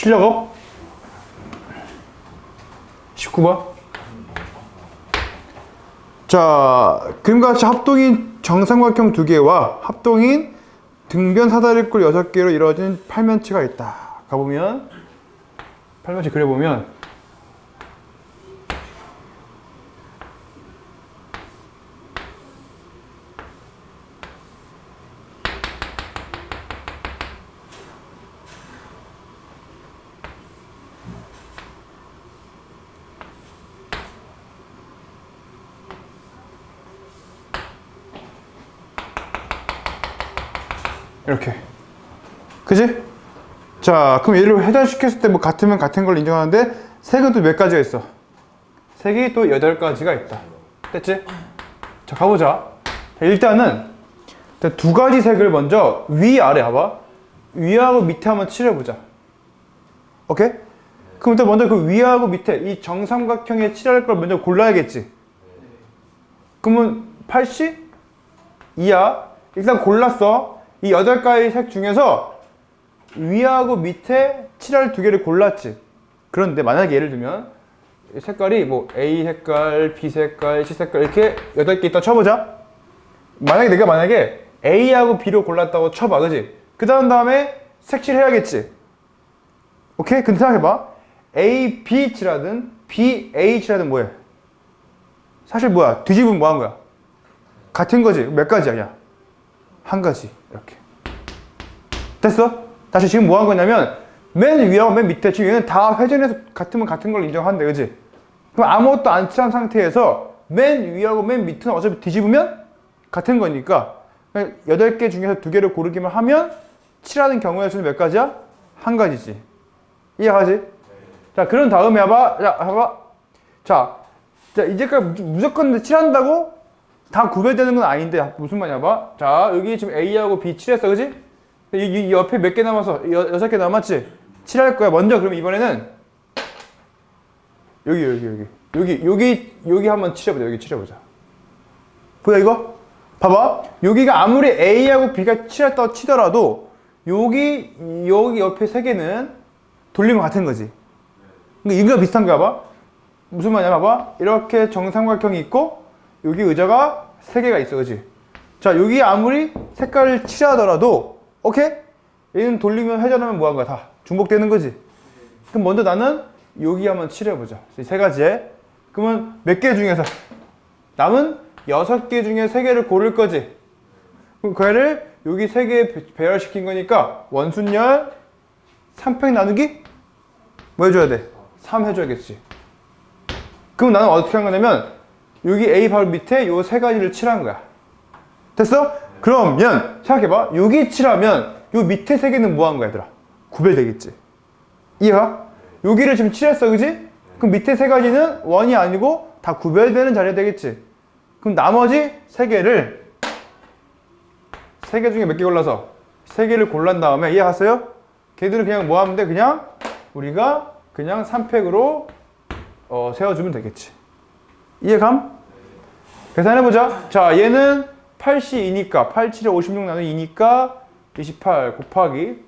실력업? 19번? 자 그림과 같이 합동인 정삼각형 두 개와 합동인 등변 사다리꼴 여섯 개로 이루어진 팔면체가 있다. 가보면 팔면체 그려보면 이렇게. 그지? 자 그럼 얘를 회전시켰을 때 뭐 같으면 같은 걸 인정하는데 색은 또 몇 가지가 있어? 색이 또 여덟 가지가 있다. 됐지? 자 가보자. 자, 일단은 일단 두 가지 색을 먼저 위아래 봐봐. 위하고 밑에 한번 칠해보자. 오케이? 그럼 일단 먼저 그 위하고 밑에 이 정삼각형에 칠할 걸 먼저 골라야겠지? 그러면 80? 이하? 일단 골랐어 이 여덟 가지 색 중에서 위하고 밑에 칠할 두 개를 골랐지. 그런데 만약에 예를 들면 이 색깔이 뭐 A 색깔, B 색깔, C 색깔 이렇게 여덟 개 있다 쳐보자. 만약에 내가 만약에 A하고 B로 골랐다고 쳐봐, 그지? 그 다음 다음에 색칠 해야겠지. 오케이? 근데 생각해봐. A, B 칠하든 B, A 칠하든 뭐해? 사실 뭐야? 뒤집으면 뭐 한 거야? 같은 거지. 몇 가지야, 야? 한 가지. 이렇게. 됐어? 다시 지금 뭐 한 거냐면 맨 위하고 맨 밑에 지금 얘는 다 회전해서 같으면 같은 걸 인정한대 그지? 그럼 아무것도 안 칠한 상태에서 맨 위하고 맨 밑은 어차피 뒤집으면 같은 거니까 8개 중에서 두 개를 고르기만 하면 칠하는 경우의 수는 몇 가지야? 한 가지지 이해가지? 자 그런 다음에 봐봐 자 봐봐 자, 자 이제까지 무조건 칠한다고 다 구별되는 건 아닌데 무슨 말이야 봐. 자 여기 지금 A하고 B 칠했어 그지? 이, 이 옆에 몇 개 남았어? 여, 여섯 개 남았지? 칠할 거야. 먼저 그럼 이번에는 여기 여기 여기 여기 여기 여기 한번 칠해보자. 여기 칠해보자. 보여 이거? 봐봐. 여기가 아무리 A하고 B가 칠했다고 치더라도 여기 여기 옆에 세 개는 돌리면 같은 거지. 그러니까 이거 비슷한 거야 봐. 무슨 말이야 봐봐. 이렇게 정삼각형이 있고 여기 의자가 세 개가 있어, 그지? 자, 여기 아무리 색깔을 칠하더라도 오케이? 얘는 돌리면 회전하면 뭐한 거야? 다 중복되는 거지. 그럼 먼저 나는 여기 한번 칠해보자. 세 가지에. 그러면 몇 개 중에서 남은 여섯 개 중에 세 개를 고를 거지. 그럼 그 애를 여기 세개 배열시킨 거니까 원순열 3팩 나누기 뭐 해줘야 돼? 3 해줘야겠지. 그럼 나는 어떻게 한 거냐면 여기 A 바로 밑에 요 세 가지를 칠한 거야. 됐어? 그러면 생각해봐. 여기 칠하면 요 밑에 세 개는 뭐 한 거야, 얘들아? 구별되겠지. 이해가? 여기를 지금 칠했어, 그지? 그럼 밑에 세 가지는 원이 아니고 다 구별되는 자리가 되겠지. 그럼 나머지 세 개를 세 개 중에 몇 개 골라서 세 개를 골란 다음에 이해갔어요? 걔들은 그냥 뭐 하면 돼? 그냥 우리가 그냥 3팩으로 어, 세워주면 되겠지. 이해감? 계산해보자. 자, 얘는 8시 2니까 8, 7에 56 나누기 2니까 28 곱하기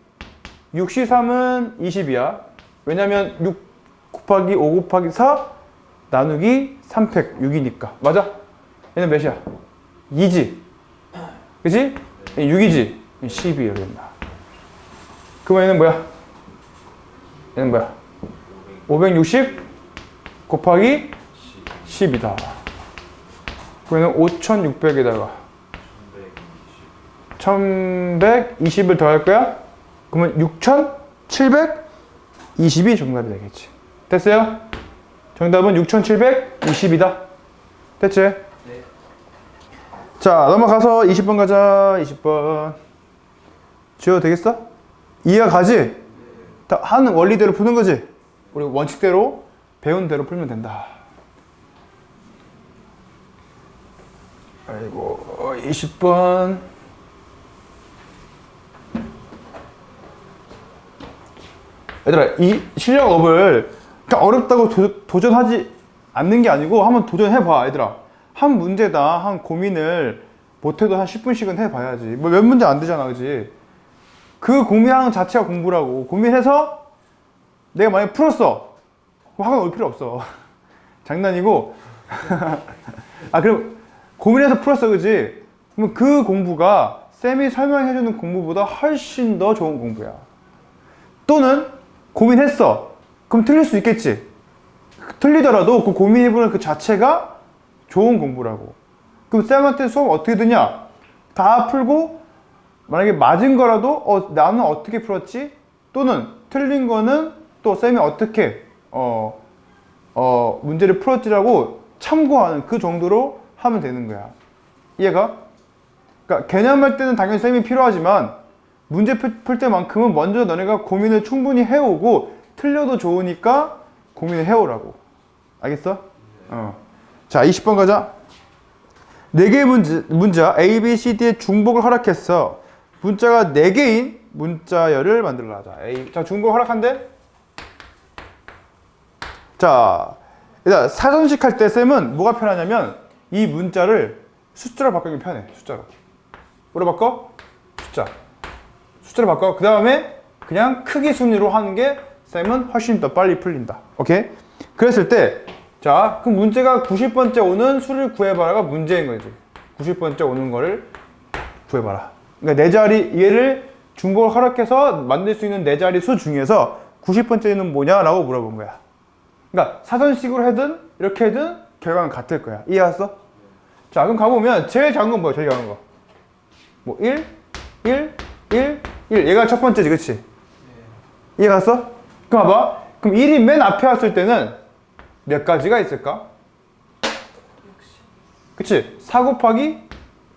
63은 20이야. 왜냐면 6 곱하기 5 곱하기 4 나누기 3팩 6이니까. 맞아? 얘는 몇이야? 2지. 그지? 6이지. 12 이렇게 된다. 그러면 얘는 뭐야? 얘는 뭐야? 560 곱하기 10이다. 그러면 5,600에다가 1,120을 더할 거야? 그러면 6,720이 정답이 되겠지. 됐어요? 정답은 6,720이다. 됐지? 네. 자, 넘어가서 20번 가자. 20번. 지워도 되겠어? 이해가 가지? 다 하는 원리대로 푸는 거지? 우리 원칙대로 배운 대로 풀면 된다. 아이고, 20번. 얘들아, 이 실력업을 그러니까 어렵다고 도, 전하지 않는 게 아니고 한번 도전해봐, 얘들아. 한 문제다, 한 고민을 못해도 한 10분씩은 해봐야지. 뭐 몇 문제 안 되잖아, 그지? 그 고민하는 자체가 공부라고. 고민해서 내가 만약에 풀었어. 그럼 올 필요 없어. 장난이고. 아, 그럼 고민해서 풀었어, 그지? 그러면 그 공부가 쌤이 설명해주는 공부보다 훨씬 더 좋은 공부야. 또는 고민했어. 그럼 틀릴 수 있겠지. 틀리더라도 그 고민해보는 그 자체가 좋은 공부라고. 그럼 쌤한테 수업 어떻게 드냐? 다 풀고 만약에 맞은 거라도 어 나는 어떻게 풀었지? 또는 틀린 거는 또 쌤이 어떻게 어, 어 문제를 풀었지라고 참고하는 그 정도로 하면 되는 거야. 이해가? 그러니까 개념할 때는 당연히 쌤이 필요하지만 문제 풀, 풀 때만큼은 먼저 너네가 고민을 충분히 해오고 틀려도 좋으니까 고민을 해오라고. 알겠어? 어. 자, 20번 가자. 4개의 문제, 문자 A, B, C, D의 중복을 허락했어. 문자가 4개인 문자열을 만들라 자, A. 자, 중복 허락한대? 자, 일단 사전식 할 때 쌤은 뭐가 편하냐면 이 문자를 숫자로 바꾸는 게 편해. 숫자로. 뭐로 바꿔? 숫자. 숫자로 바꿔. 그 다음에 그냥 크기 순위로 하는 게 쌤은 훨씬 더 빨리 풀린다. 오케이? 그랬을 때, 자, 그럼 문제가 90번째 오는 수를 구해봐라가 문제인 거지. 90번째 오는 거를 구해봐라. 그러니까 네 자리, 얘를 중복을 허락해서 만들 수 있는 네 자리 수 중에서 90번째는 뭐냐라고 물어본 거야. 그러니까 사전식으로 해든 이렇게 해든 결과는 같을 거야. 이해했어? 자, 그럼 가보면 제일 작은 건 뭐야? 제일 작은 거. 뭐 1, 1, 1, 1. 얘가 첫 번째지, 그치? 이해 갔어? 그럼 봐봐. 그럼 1이 맨 앞에 왔을 때는 몇 가지가 있을까? 그치? 4 곱하기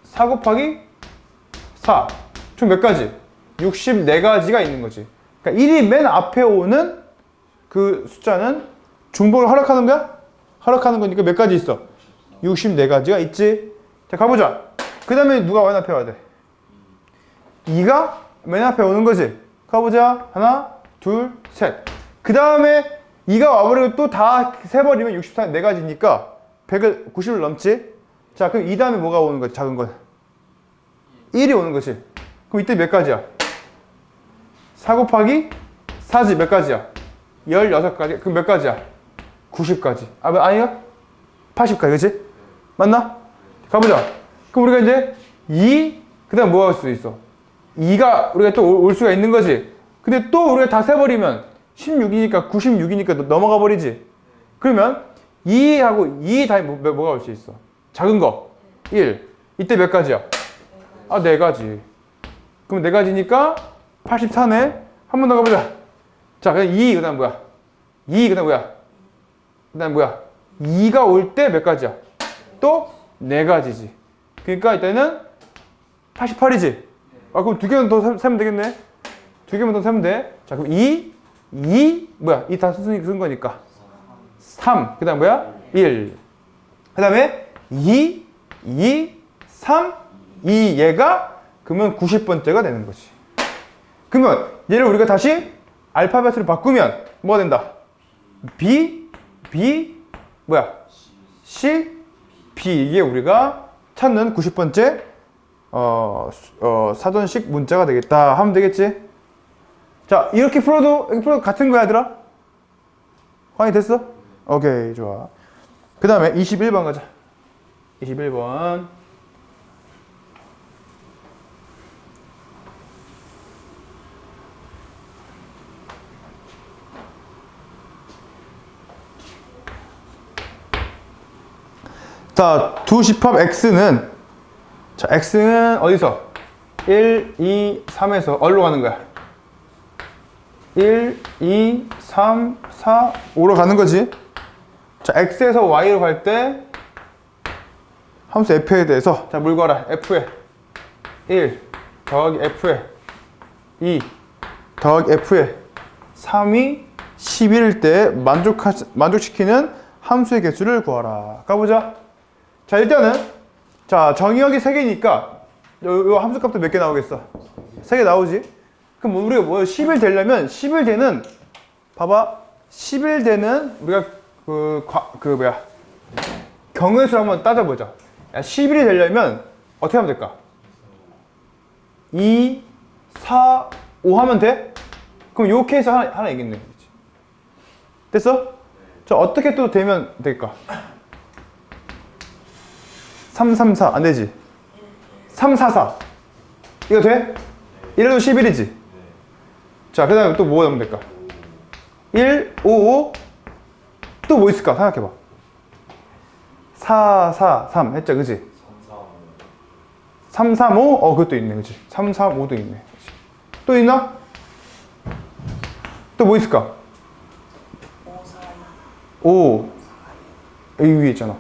4 곱하기 4. 총 몇 가지? 64가지가 있는 거지. 그러니까 1이 맨 앞에 오는 그 숫자는 중복을 허락하는 거야? 허락하는 거니까 몇 가지 있어? 64가지가 있지. 자, 가보자. 그 다음에 누가 맨 앞에 와야 돼? 2가 맨 앞에 오는 거지. 가보자. 하나, 둘, 셋. 그 다음에 2가 와버리고 또 다 세버리면 64, 4가지니까 100을, 90을 넘지? 자, 그럼 이 다음에 뭐가 오는 거지? 작은 건? 1이 오는 거지. 그럼 이때 몇 가지야? 4 곱하기 4지 몇 가지야? 16가지. 그럼 몇 가지야? 90가지. 아, 뭐, 아니야? 80가지, 그치? 맞나? 가보자. 그럼 우리가 이제 2, 그 다음 뭐가 올수 있어? 2가 우리가 또 올 수가 있는 거지. 근데 또 우리가 다 세버리면 16이니까 96이니까 넘어가 버리지. 그러면 2하고 2 다음에 뭐, 뭐가 올 수 있어? 작은 거. 1. 이때 몇 가지야? 아, 4가지. 그럼 4가지니까 84네. 한 번 더 가보자. 자, 그럼 2, 그 다음 뭐야? 2, 그 다음 뭐야? 그 다음 뭐야? 2가 올 때 몇 가지야? 또 4가지지. 그러니까 이때는 88이지. 아, 그럼 두 개만 더 세- 세면 되겠네. 두 개만 더 세면 돼. 자, 그럼 2, 2, 뭐야? 이다 쓴, 쓴 거니까. 3, 그 다음 뭐야? 1. 그 다음에 2, 2, 3, 2 얘가 그러면 90번째가 되는 거지. 그러면 얘를 우리가 다시 알파벳으로 바꾸면 뭐가 된다? B, B, 뭐야? C, B 이게 우리가 찾는 90번째 어, 수- 어, 사전식 문자가 되겠다 하면 되겠지? 자 이렇게 풀어도 이렇게 풀어도 같은 거야 얘들아? 확인이 됐어? 오케이 좋아 그 다음에 21번 가자 21번 자, 두 집합 x는 자, x는 어디서? 1, 2, 3에서 어디로 가는 거야? 1, 2, 3, 4, 5로 가는 거지. 자, x에서 y로 갈 때 함수 f에 대해서 자, 물 걸어. f에 1 더하기 f에 2 더하기 f에 3이 11일 때 만족하, 만족시키는 함수의 개수를 구하라. 가보자. 자, 일단은 자, 정의역이 3개니까 요, 요 함수 값도 몇 개 나오겠어? 3개 나오지? 그럼 우리가 뭐 10일 되려면 10일 되는 봐봐. 10일 되는 우리가 그, 과, 그 뭐야? 경우의 수를 한번 따져보자. 야, 10일이 되려면 어떻게 하면 될까? 2, 4, 5 하면 돼? 그럼 요 케이스 하나, 하나. 그치? 됐어? 자, 어떻게 또 되면 될까? 334. 안 되지? 344. 이거 돼? 이래도 11이지? 자, 그 다음에 또뭐 넣으면 될까? 1, 5, 5. 또 뭐 있을까? 생각해봐. 4, 4, 3. 했죠, 그지? 3, 3, 5? 어, 그것도 있네, 그지? 3, 3, 5도 있네. 그치? 또 있나? 또 뭐 있을까? 5. 여기 위에 있잖아.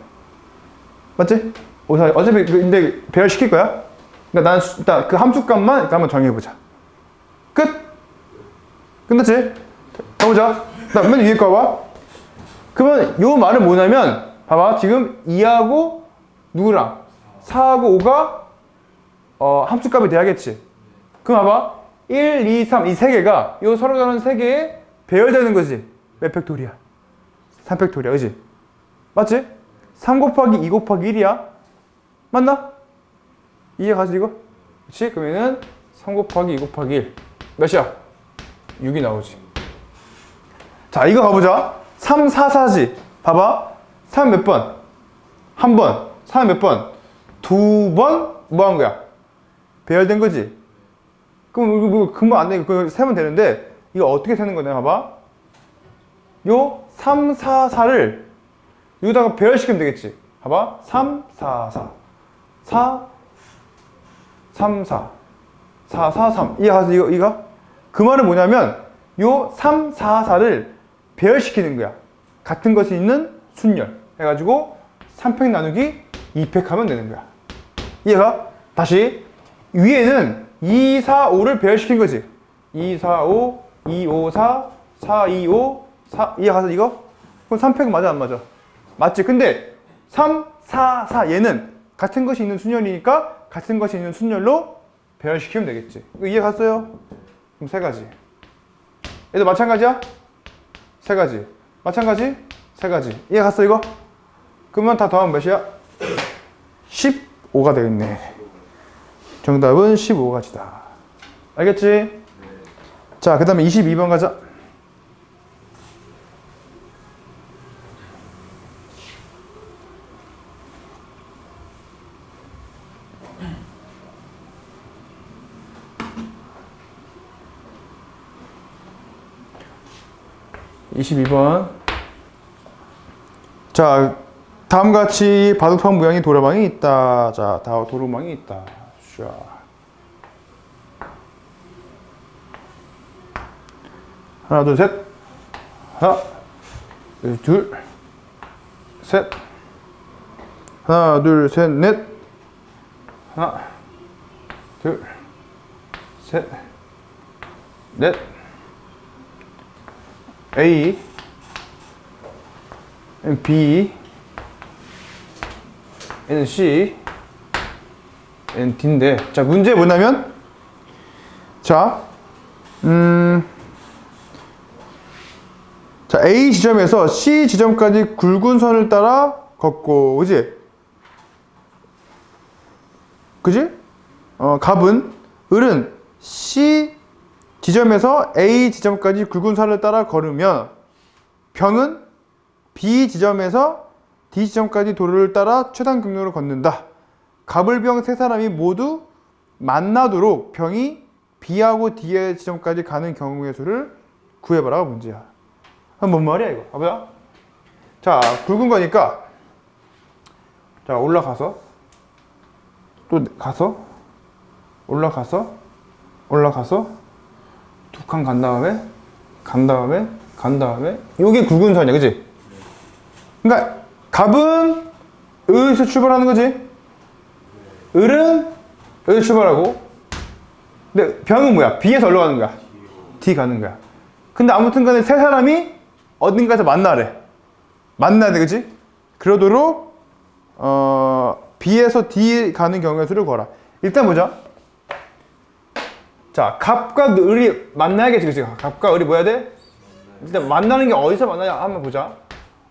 맞지? 5, 4. 어차피, 그- 근데 배열 시킬 거야? 그러니까 난 수- 일단 그 함수값만 한번 정해보자. 끝! 끝났지? 가보자. 나맨 위에 거 봐. 그러면 요 말은 뭐냐면, 봐봐. 지금 2하고 누구랑? 4하고 5가 어, 함수값이 돼야겠지. 그럼 봐봐. 1, 2, 3, 이 세 개가 요 서로 다른 세 개에 배열되는 거지. 몇 팩토리야? 3 팩토리야, 그지? 맞지? 3 곱하기 2 곱하기 1이야. 맞나? 이해 가지 이거? 그치? 그러면은 3 곱하기 2 곱하기 1 몇이야? 6이 나오지. 자, 이거 가보자. 3, 4, 4지. 봐봐. 3 몇 번? 한 번. 4몇 번? 두 번? 뭐 한 거야? 배열된 거지? 그럼 이거 뭐 금방 안 돼. 그거 세면 되는데, 이거 어떻게 세는 거냐? 봐봐. 요 3, 4, 4를 여기다가 배열시키면 되겠지. 봐봐. 3, 4, 4. 4, 3, 4. 4, 4, 3. 이해 가서 이거, 이거? 그 말은 뭐냐면, 요 3, 4, 4를 배열시키는 거야. 같은 것이 있는 순열. 해가지고 3팩 나누기 2팩 하면 되는 거야. 이해가? 다시. 위에는 2, 4, 5를 배열시킨 거지. 2, 4, 5, 2, 5, 4, 4, 2, 5, 4. 이해 가서 이거? 그럼 3팩 맞아, 안 맞아? 맞지? 근데 3, 4, 4 얘는 같은 것이 있는 순열이니까 같은 것이 있는 순열로 배열시키면 되겠지. 이해 갔어요? 그럼 세 가지. 얘도 마찬가지야? 세 가지. 마찬가지? 세 가지. 이해 갔어, 이거? 그러면 다 더하면 몇이야? 15가 되겠네. 정답은 15가지다. 알겠지? 자, 그 다음에 22번 가자. 이십이 번 자, 다음과 같이 바둑판 모양의 도라방이 있다. 자, 다 도루망이 있다. 샤. 하나, 둘, 셋. 하나, 둘, 셋. 하나, 둘, 셋, 넷. 하나, 둘, 셋, 넷. A, B, N, C, N, D인데, 자, 문제 뭐냐면, 자, 음, 자, A 지점에서 C 지점까지 굵은 선을 따라 걷고, 그지? 그지? 어, 갑은, 을은 C 지점에서 A 지점까지 굵은 선을 따라 걸으면, 병은 B 지점에서 D 지점까지 도로를 따라 최단 경로로 걷는다. 갑을병 세 사람이 모두 만나도록 병이 B하고 D의 지점까지 가는 경우의 수를 구해봐라가 문제야. 그럼 뭔 말이야 이거? 봐보자. 자, 굵은 거니까 자 올라가서 또 가서 올라가서 올라가서 두 칸 간 다음에 간 다음에 간 다음에 요게 굵은 선이야, 그지? 그러니까 갑은 여기서 출발하는 거지. 을은 여기서 출발하고. 근데 병은 뭐야? B에서 어디로 가는 거야? D 가는 거야. 근데 아무튼 간에 세 사람이 어딘가에서 만나래. 만나야 돼, 그지? 그러도록 어, B에서 D 가는 경우의 수를 걸어. 일단 보자. 자, 갑과 을이 만나야겠지, 그지? 갑과 을이 뭐야 돼? 일단 만나는 게 어디서 만나냐 한번 보자.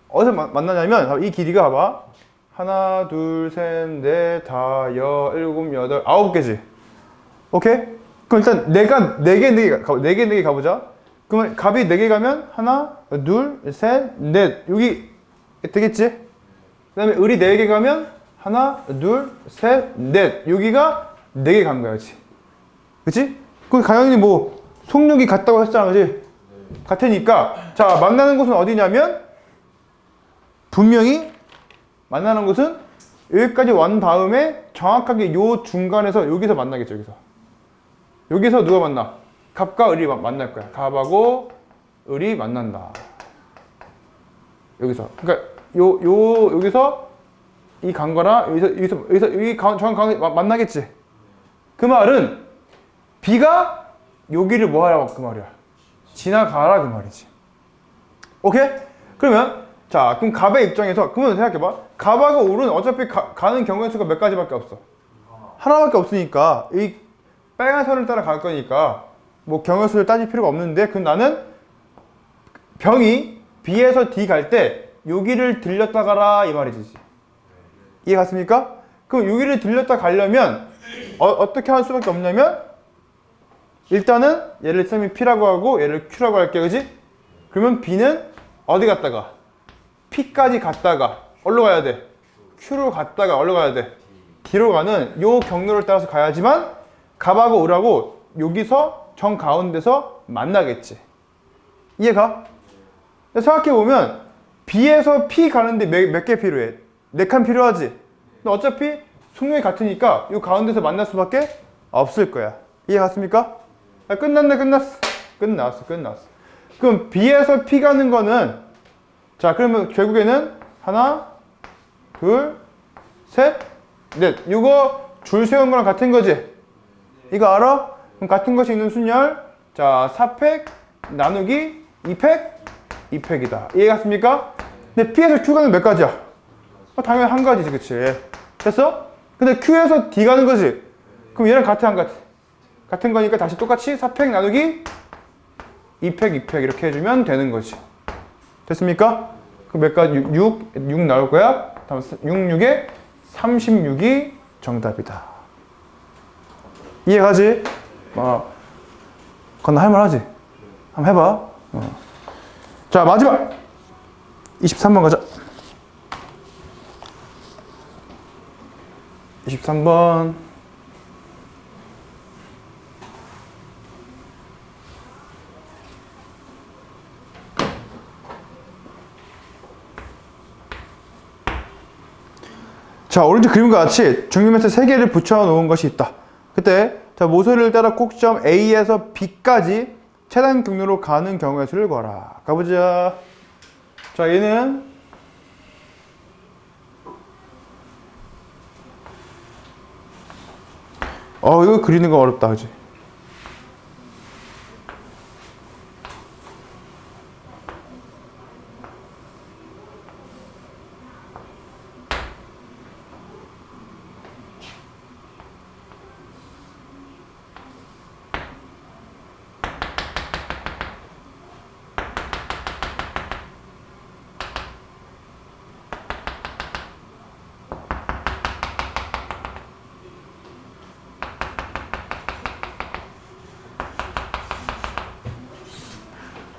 어디서 마- 만나냐면 이 길이가 봐봐. 하나, 둘, 셋, 넷, 다, 여, 일곱, 여덟, 아홉 개지. 오케이? 그럼 일단 내가 네 개, 네 개, 가- 네 개, 네 개 가보자. 그러면 값이 4개 가면 하나, 둘, 셋, 넷. 여기 되겠지? 그 다음에 을이 4개 가면 하나, 둘, 셋, 넷. 여기가 4개 간 거야, 그치? 그치? 그 당연히 뭐 속력이 같다고 했잖아, 그치? 같으니까 자 만나는 곳은 어디냐면 분명히 만나는 곳은 여기까지 완 다음에 정확하게 요 중간에서 여기서 만나겠죠, 여기서. 여기서 누가 만나? 갑과 을이 마- 만날 거야. 갑하고 을이 만난다. 여기서. 그러니까 요 요 여기서 이 강과랑 여기서 여기서 여기 강 정한 강이 마- 만나겠지. 그 말은 B가 여기를 뭐 하라고 그 말이야. 지나가라 그 말이지. 오케이? 그러면 자 그럼 갑의 입장에서 그러면 생각해봐. 갑하고 을은 어차피 가, 가는 경우의 수가 몇 가지밖에 없어. 하나밖에 없으니까 이 빨간 선을 따라 갈 거니까 뭐 경우의 수를 따질 필요가 없는데 그 나는 병이 B에서 D 갈 때 여기를 들렸다 가라 이 말이지. 이해 갔습니까? 그럼 여기를 들렸다 가려면 어, 떻게 할 수밖에 없냐면 일단은 얘를 쌤이 P라고 하고 얘를 Q라고 할게 그지? 그러면 B는 어디 갔다가 P까지 갔다가 어디로 가야 돼? Q로 갔다가 어디로 가야 돼? D로 가는 요 경로를 따라서 가야지만 갑하고 을하고 여기서 정 가운데서 만나겠지. 이해가? 생각해보면 B에서 P 가는데 몇 개 필요해? 네 칸 필요하지? 근데 어차피 속력이 같으니까 이 가운데서 만날 수밖에 없을 거야. 이해 갔습니까? 아, 끝났네, 끝났어. 끝났어, 끝났어. 그럼 B에서 P 가는 거는 자, 그러면 결국에는 하나, 둘, 셋, 넷. 이거 줄 세운 거랑 같은 거지? 이거 알아? 그럼 같은 것이 있는 순열. 자, 4팩 나누기 2팩 2팩이다. 이해 갔습니까? 근데 P에서 Q 가는 몇 가지야? 어, 당연히 한 가지지, 그치? 됐어? 근데 Q에서 D 가는 거지? 그럼 얘랑 같아, 안 같아? 같은 거니까 다시 똑같이 4팩 나누기 2팩, 2팩 이렇게 해주면 되는 거지. 됐습니까? 그럼 몇 가지? 6, 6, 6 나올 거야? 다음 6, 6에 36이 정답이다. 이해가지? 어. 그건 할만하지? 한번 해봐. 어. 자, 마지막! 23번 가자. 23번. 자, 오른쪽 그림과 같이 중립면체 3개를 붙여 놓은 것이 있다. 그때 자, 모서리를 따라 꼭지점 A에서 B까지 최단 경로로 가는 경우의 수를 구하라. 가보자. 자, 얘는 어, 이거 그리는 거 어렵다, 그지?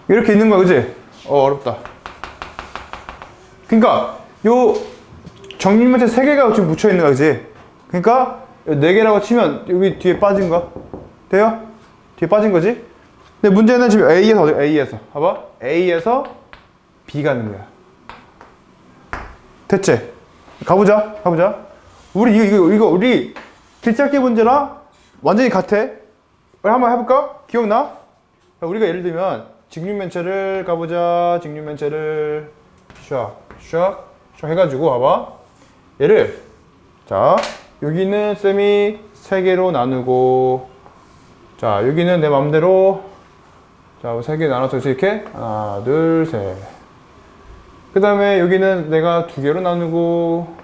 이렇게 있는 거야, 그지? 어, 어렵다. 그러니까 요 정밀면체 세 개가 지금 묻혀 있는 거야, 그지? 그러니까 네 개라고 치면 여기 뒤에 빠진 거 돼요? 뒤에 빠진 거지? 근데 문제는 지금 A에서 어디? A에서 봐봐, A에서 B 가는 거야. 됐지? 가보자, 가보자. 우리 이거 이거 이거 우리 길찾기 문제랑 완전히 같아. 한번 해볼까? 기억나? 자, 우리가 예를 들면 직류면체를 가보자. 직류면체를 샥, 샥, 샥 해가지고 봐봐. 얘를 자 여기는 쌤이 세 개로 나누고 자 여기는 내 맘대로 자세 개 나눠서 이렇게 하나, 둘, 셋. 그 다음에 여기는 내가 두 개로 나누고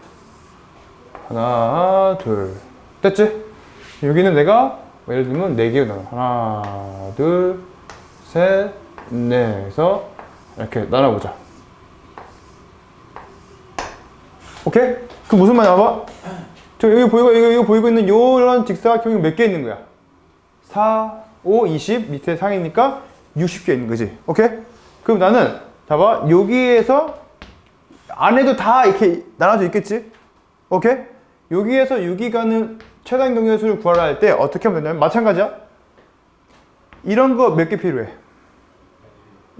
하나, 둘. 됐지? 여기는 내가 뭐 예를 들면 네 개로 나눠. 하나, 둘, 셋, 넷. 해서 이렇게 나눠보자. 오케이? 그 무슨 말이야? 봐봐. 저 여기 보이고, 이거, 이거 보이고 있는 요런 직사각형이 몇 개 있는 거야? 4, 5, 20 밑에 상이니까 60개 있는 거지. 오케이? 그럼 나는 봐봐 여기에서 안에도 다 이렇게 나눠져 있겠지? 오케이? 여기에서 유기가는 최단 경계수를 구하라 할 때 어떻게 하면 되냐면 마찬가지야. 이런 거 몇 개 필요해?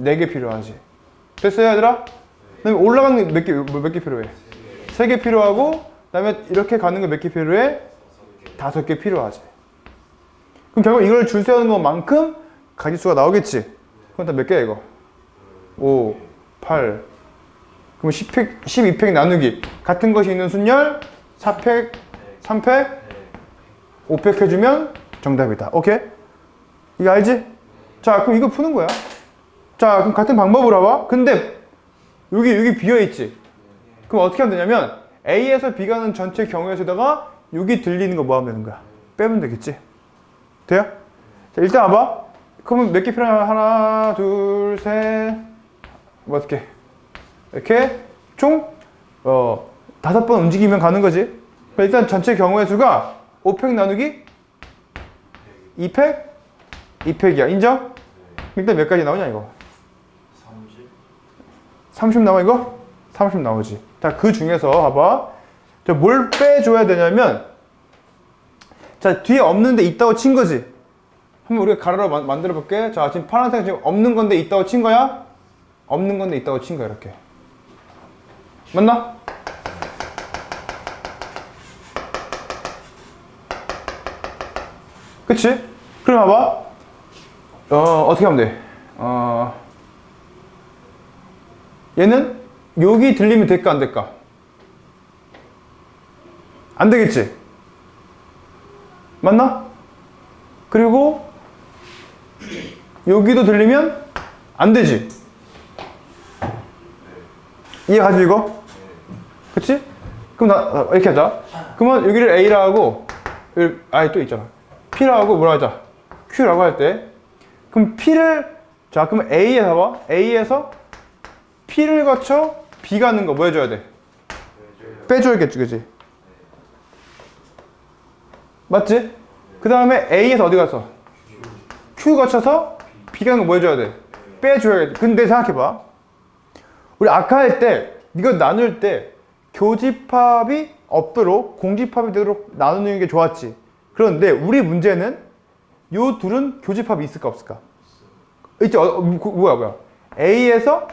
네 개 필요하지. 됐어요, 얘들아? 그다음에 올라가는 게 몇 개, 몇 개 필요해? 세 개 필요하고, 그다음에 이렇게 가는 거몇개 필요해? 다섯 개 필요하지. 그럼 결국 이걸 줄 세우는 것만큼 가지수가 나오겠지. 그럼 다몇 개야 이거? 5, 8. 그럼 10팩, 12팩 나누기. 같은 것이 있는 순열 4팩, 3팩, 5팩 해주면 정답이다. 오케이? 이거 알지? 자, 그럼 이거 푸는 거야. 자, 그럼 같은 방법으로 와봐. 근데 여기 여기 비어 있지. 그럼 어떻게 하면 되냐면 A에서 B 가 는 전체 경우에서다가 여기 들리는 거 뭐 하면 되는 거야? 빼면 되겠지. 돼요? 자, 일단 와봐. 그러면 몇 개 필요하냐? 하나, 둘, 셋, 뭐 어떻게? 이렇게 총 어, 다섯 번 움직이면 가는 거지. 일단 전체 경우의 수가 5팩 나누기 2팩, 2팩이야. 인정? 일단 몇 가지 나오냐 이거? 30 30 나와 이거? 30 나오지. 자, 그 중에서 봐봐. 저뭘 빼줘야 되냐면 자, 뒤에 없는데 있다고 친 거지. 한번 우리가 가로로 만- 만들어 볼게. 자, 지금 파란색 지금 없는 건데 있다고 친 거야? 없는 건데 있다고 친 거야, 이렇게. 맞나? 그치? 그럼 봐봐. 어, 어떻게 하면 돼? 어, 얘는 여기 들리면 될까 안 될까? 안 되겠지? 맞나? 그리고 여기도 들리면 안 되지? 이해가지 이거? 그치? 그럼 나나 이렇게 하자 그러면 여기를 A라 하고 아예 또 있잖아 P라 하고 뭐라 하자 Q라고 할 때 그럼 P를 자 그러면 A에서 봐 A에서 P를 거쳐 B 가는 거 뭐 해줘야 돼? 빼줘야겠지 그지? 맞지? 그 다음에 A에서 어디 갔어? Q 거쳐서 B 가는 거 뭐 해줘야 돼? 빼줘야겠지 근데 생각해봐 우리 아까 할 때 이거 나눌 때 교집합이 없도록 공집합이 되도록 나누는 게 좋았지 그런데 우리 문제는 요 둘은 교집합이 있을까 없을까? 있지 어, 어, 뭐야 뭐야 A에서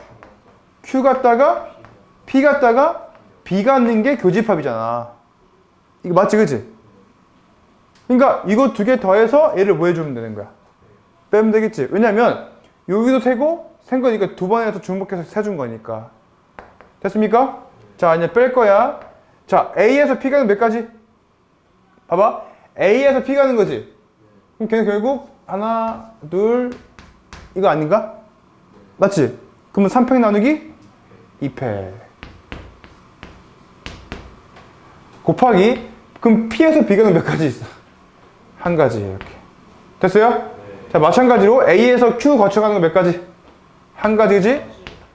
Q 갔다가 P 갔다가 B 갖는 게 교집합이잖아. 이거 맞지, 그지? 그러니까 이거 두 개 더해서 얘를 뭐 해주면 되는 거야? 빼면 되겠지. 왜냐면 여기도 세고 센 거니까 두번 해서 중복해서 세준 거니까. 됐습니까? 자, 이제 뺄 거야. 자, A에서 P 가는 몇 가지? 봐봐. A에서 P 가는 거지. 그럼 걔는 결국 하나, 둘, 이거 아닌가? 맞지? 그러면 3팩 나누기 2팩. 곱하기 그럼 P에서 B가 몇 가지 있어? 한 가지 이렇게. 됐어요? 자 마찬가지로 A에서 Q 거쳐가는 거 몇 가지? 한 가지지?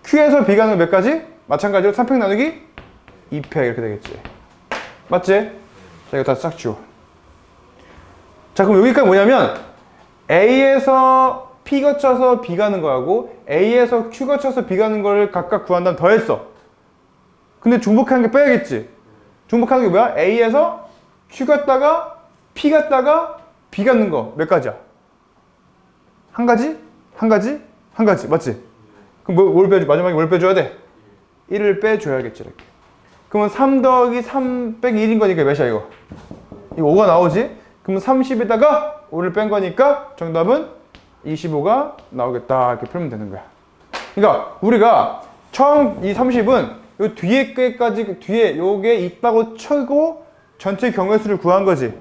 Q에서 B 가는 거 몇 가지? 마찬가지로 3팩 나누기 2팩 이렇게 되겠지. 맞지? 자 이거 다 싹 지워. 자 그럼 여기까지 뭐냐면 A에서 P 거쳐서 B 가는 거하고 A에서 Q 거쳐서 B 가는 거를 각각 구한 다음 더했어. 근데 중복하는 게 빼야겠지. 중복하는 게 뭐야? A에서 Q 갔다가 P 갔다가 B 갖는 거 몇 가지야? 한 가지? 한 가지? 한 가지. 맞지? 그럼 뭐, 뭘 빼줘? 마지막에 뭘 빼줘야 돼? 1을 빼줘야겠지 이렇게. 그러면 3 더하기 3 빼기 1인 거니까 몇이야 이거? 이거 5가 나오지? 그럼 30에다가 5를 뺀 거니까 정답은 25가 나오겠다 이렇게 풀면 되는 거야. 그러니까 우리가 처음 이 30은 요 뒤에 께까지 뒤에 요게 있다고 쳐고 전체 경우수를 구한 거지.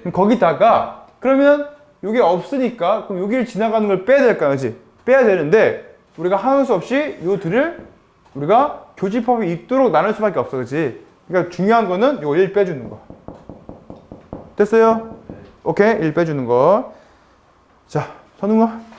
그럼 거기다가 그러면 요게 없으니까 그럼 여기를 지나가는 걸 빼야 될까 그지? 빼야 되는데 우리가 하는 수 없이 요 둘을 우리가 교집합이 있도록 나눌 수밖에 없어 그지? 그러니까 중요한 거는 요 1 빼주는 거. 됐어요? 오케이 1 빼주는 거. 자 선웅아